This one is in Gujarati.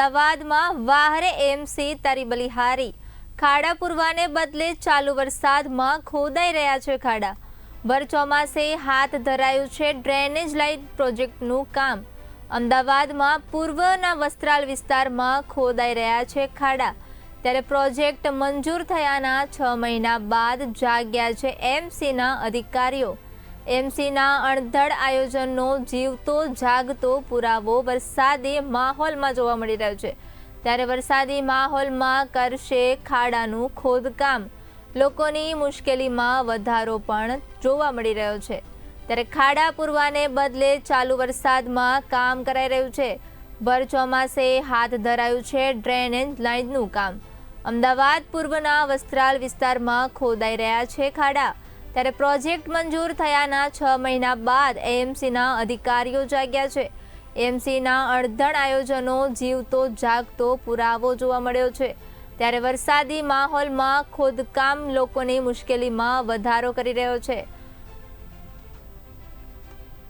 અમદાવાદમાં વાહરે એમસી તારી બલિહારી ખાડા પૂરવાને બદલે ચાલુ વરસાદમાં ખોદાઈ રહ્યા છે ખાડા. ભર ચોમાસે હાથ ધરાયું છે ડ્રેનેજ લાઇન પ્રોજેક્ટનું કામ. અમદાવાદમાં પૂર્વના વસ્ત્રાલ વિસ્તારમાં ખોદાઈ રહ્યા છે ખાડા. ત્યારે પ્રોજેક્ટ મંજૂર થયાના છ મહિના બાદ જાગ્યા છે એમસીના અધિકારીઓ. એમસીના અણધડ આયોજનનો જીવતો, જાગતો પુરાવો વરસાદી માહોલમાં જોવા મળી રહ્યો છે. ત્યારે વરસાદી માહોલમાં કરશે ખાડાનું ખોદકામ. લોકોની મુશ્કેલીમાં વધારો પણ જોવા મળી રહ્યો છે. ત્યારે ખાડા પૂરવાને બદલે ચાલુ વરસાદમાં કામ કરાઈ રહ્યું છે. ભર ચોમાસે હાથ ધરાયું છે ડ્રેનેજ લાઇનનું કામ. અમદાવાદ પૂર્વના વસ્ત્રાલ વિસ્તારમાં ખોદાઈ રહ્યા છે ખાડા. ત્યારે પ્રોજેક્ટ મંજૂર થયાના છ મહિના બાદ એએમસીના અધિકારીઓ જાગ્યા છે. એએમસીના અડધણ આયોજનો જીવતો, જાગતો પુરાવો જોવા મળ્યો છે. ત્યારે વરસાદી માહોલમાં ખોદકામ લોકોની મુશ્કેલીમાં વધારો કરી રહ્યો છે.